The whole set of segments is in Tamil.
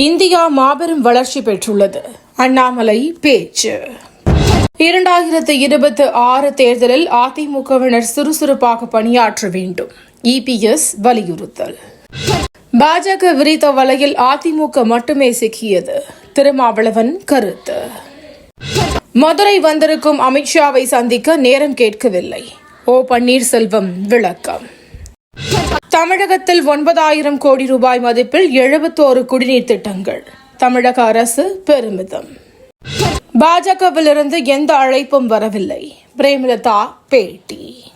இந்தியா மாபெரும் வளர்ச்சி பெற்றுள்ளது. அண்ணாமலை பேச்சு. இரண்டாயிரத்து இருபத்தி ஆறு தேர்தலில் அதிமுகவினர் சுறுசுறுப்பாக பணியாற்ற வேண்டும். இபிஎஸ் வலியுறுத்தல். பாஜக விரித்த வலையில் அதிமுக மட்டுமே சிக்கியது. திருமாவளவன் கருத்து. மதுரை வந்திருக்கும் அமித்ஷாவை சந்திக்க நேரம் கேட்கவில்லை. ஓ பன்னீர்செல்வம் விளக்கம். தமிழகத்தில் ஒன்பதாயிரம் கோடி ரூபாய் மதிப்பில் எழுபத்தோரு குடிநீர் திட்டங்கள். தமிழக அரசு பெருமிதம். பாஜகவிலிருந்து எந்த அழைப்பும் வரவில்லை. பிரேமலதா பேட்டி.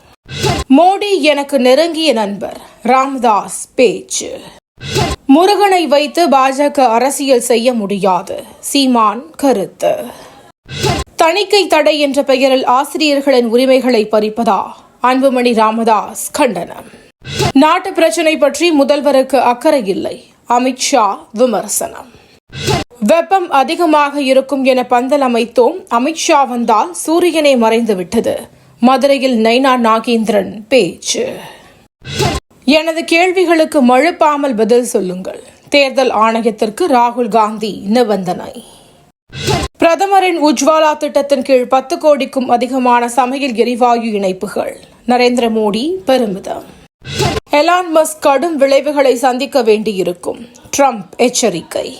மோடி எனக்கு நெருங்கிய நண்பர். ராமதாஸ் பேச்சு. முருகனை வைத்து பாஜக அரசியல் செய்ய முடியாது. சீமான் கருத்து. தணிக்கை தடை என்ற பெயரில் ஆசிரியர்களின் உரிமைகளை பறிப்பதா? அன்புமணி ராமதாஸ் கண்டனம். நாட்டு பிரச்சினை பற்றி முதல்வருக்கு அக்கறை இல்லை. அமித்ஷா விமர்சனம். வெப்பம் அதிகமாக இருக்கும் என பந்தல் அமைத்தோம். அமித்ஷா வந்தால் சூரியனே மறைந்து விட்டது. மதுரையில் நைனா நாகேந்திரன் பேச்சு. எனது கேள்விகளுக்கு மழுப்பாமல் பதில் சொல்லுங்கள். தேர்தல் ஆணையத்திற்கு ராகுல் காந்தி நிபந்தனை. பிரதமரின் உஜ்வாலா திட்டத்தின் கீழ் பத்து கோடிக்கும் அதிகமான சமையல் எரிவாயு இணைப்புகள். நரேந்திர மோடி பெருமிதம். எலான் மஸ்க் கடும் விளைவுகளை சந்திக்க வேண்டியிருக்கும். ட்ரம்ப் எச்சரிக்கை.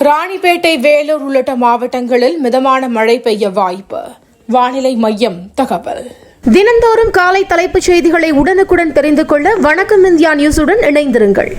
ராணிப்பேட்டை வேலூர் உள்ளிட்ட மாவட்டங்களில் மிதமான மழை பெய்ய வாய்ப்பு. வானிலை மையம் தகவல். தினந்தோறும் காலை தலைப்புச் செய்திகளை உடனுக்குடன் தெரிந்து கொள்ள வணக்கம் இந்தியா நியூஸுடன் இணைந்திருங்கள்.